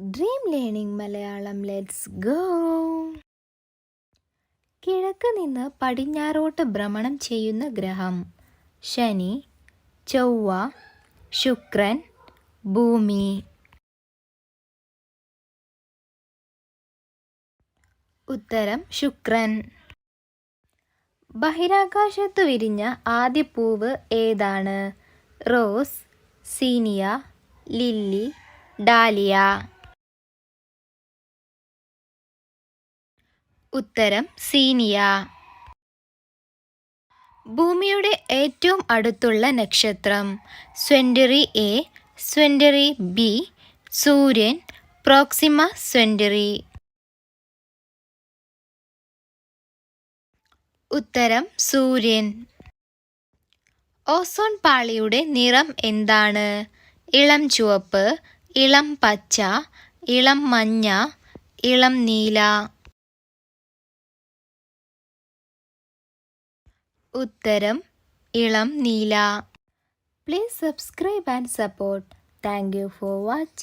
Dream learning Malayalam let's go കിഴക്ക് നിന്ന് പടിഞ്ഞാറോട്ട് ഭ്രമണം ചെയ്യുന്ന ഗ്രഹം. ശനി ചൊവ്വ ശുക്രൻ ഭൂമി. ഉത്തരം ശുക്രൻ. ബഹിരാകാശത്ത് വിരിഞ്ഞ ആദ്യ പൂവ് ഏതാണ്? Rose zinnia lily dahlia. ഉത്തരം സീനിയ. ഭൂമിയുടെ ഏറ്റവും അടുത്തുള്ള നക്ഷത്രം. സ്വെൻഡറി എ സ്വെൻഡറി ബി സൂര്യൻ പ്രോക്സിമ സ്വെൻഡറി ഉത്തരം സൂര്യൻ. ഓസോൺ പാളിയുടെ നിറം എന്താണ്? ഇളം ചുവപ്പ് ഇളം പച്ച ഇളം മഞ്ഞ ഇളം നീല. ഉത്തരം ഇളം നീല. Please subscribe and support thank you for watching